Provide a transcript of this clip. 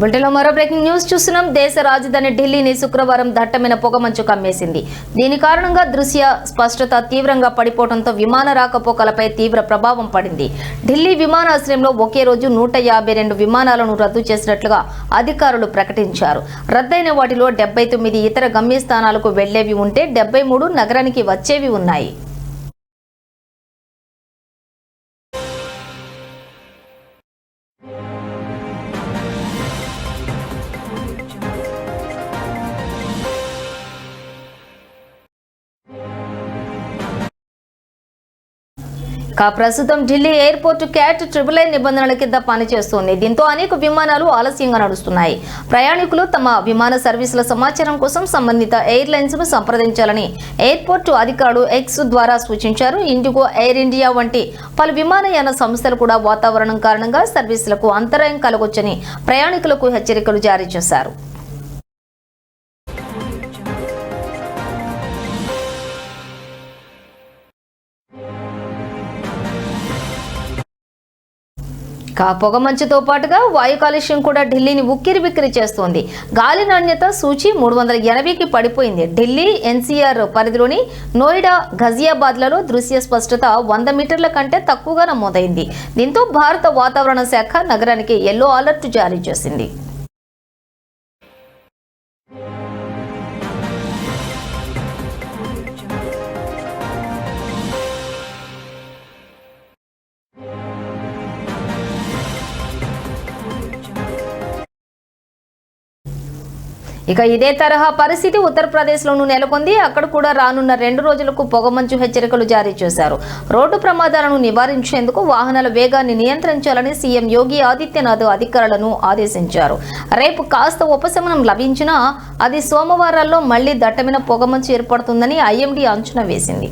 బులెటిన్లో మరో breaking news చూస్తున్నాం. దేశ రాజధాని ఢిల్లీని శుక్రవారం దట్టమైన పొగమంచు కమ్మేసింది. దీని కారణంగా దృశ్య స్పష్టత తీవ్రంగా పడిపోవడంతో విమాన రాకపోకలపై తీవ్ర ప్రభావం పడింది. ఢిల్లీ విమానాశ్రయంలో ఒకే రోజు నూట యాభై రెండు విమానాలను రద్దు చేసినట్లుగా అధికారులు ప్రకటించారు. రద్దయిన వాటిలో డెబ్బై తొమ్మిది ఇతర గమ్యస్థానాలకు వెళ్ళేవి ఉంటే డెబ్బై మూడు నగరానికి వచ్చేవి ఉన్నాయి. కా ప్రస్తుతం Delhi airport CAT triple I నిబంధనల కింద పనిచేస్తోంది. దీంతో అనేక విమానాలు ఆలస్యంగా నడుస్తున్నాయి. ప్రయాణికులు తమ విమాన సర్వీసుల సమాచారం కోసం సంబంధిత ఎయిర్లైన్స్ను సంప్రదించాలని ఎయిర్పోర్టు అధికారులు ఎక్స్ ద్వారా సూచించారు. ఇండిగో ఎయిర్ ఇండియా వంటి పలు విమానయాన సంస్థలు కూడా వాతావరణం కారణంగా సర్వీసులకు అంతరాయం కలగొచ్చని ప్రయాణికులకు హెచ్చరికలు జారీ చేశారు. కా పొగమంచుతో పాటుగా వాయు కాలుష్యం కూడా ఢిల్లీని ఉక్కిరి బిక్కిరి చేస్తోంది. గాలి నాణ్యత సూచి మూడు వందల ఎనభైకి పడిపోయింది. ఢిల్లీ ఎన్సీఆర్ పరిధిలోని నోయిడా ఘజియాబాద్లలో దృశ్య స్పష్టత వంద మీటర్ల కంటే తక్కువగా నమోదైంది. దీంతో భారత వాతావరణ శాఖ నగరానికి ఎల్లో అలర్ట్ జారీ చేసింది. ఇక ఇదే తరహా పరిస్థితి ఉత్తరప్రదేశ్లోనూ నెలకొంది. అక్కడ కూడా రానున్న రెండు రోజులకు పొగమంచు హెచ్చరికలు జారీ చేశారు. రోడ్డు ప్రమాదాలను నివారించేందుకు వాహనాల వేగాన్ని నియంత్రించాలని సీఎం యోగి ఆదిత్యనాథ్ అధికారులను ఆదేశించారు. రేపు కాస్త ఉపశమనం లభించినా అది సోమవారాల్లో మళ్ళీ దట్టమైన పొగమంచు ఏర్పడుతుందని ఐఎండీ అంచనా వేసింది.